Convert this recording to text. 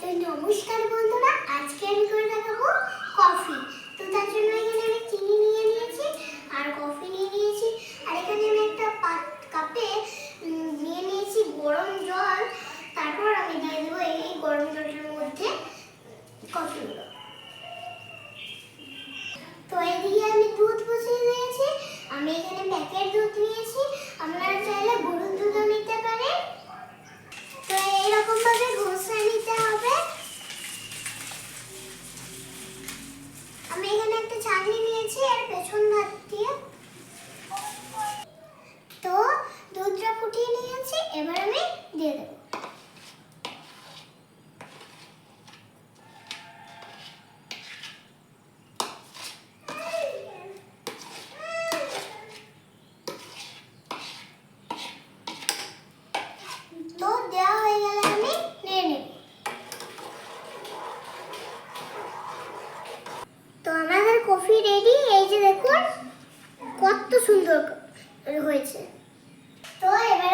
তো নমস্কার বন্ধুরা, আজকে আমি করে দেখাবো কফি তো তার জন্য এখানে আমি চিনি নিয়ে নিয়েছি আর কফি নিয়ে নিয়েছি। আর এখানে আমি একটা কাপে নিয়ে নিয়েছি গরম জল তারপর আমি দিয়ে দেবো এই গরম জলটার মধ্যে কফিগুলো তো এদিকে আমি দুধ বসিয়ে দিয়েছি আমি এখানে প্যাকেট দুধ নিয়েছি আপনারা চাইলে গরুর দুধও নিতে পারেন তো এইরকম ভাবে ঘষে নিতে হবে আমি এখানে একটা চাটনি নিয়েছি আর পেছন ধার দিয়ে তো দুধটা ফুটিয়ে নিয়েছি এবার আমি দিয়ে দেবো। কফি রেডি এই যে দেখুন কত সুন্দর হয়েছে। তো এবার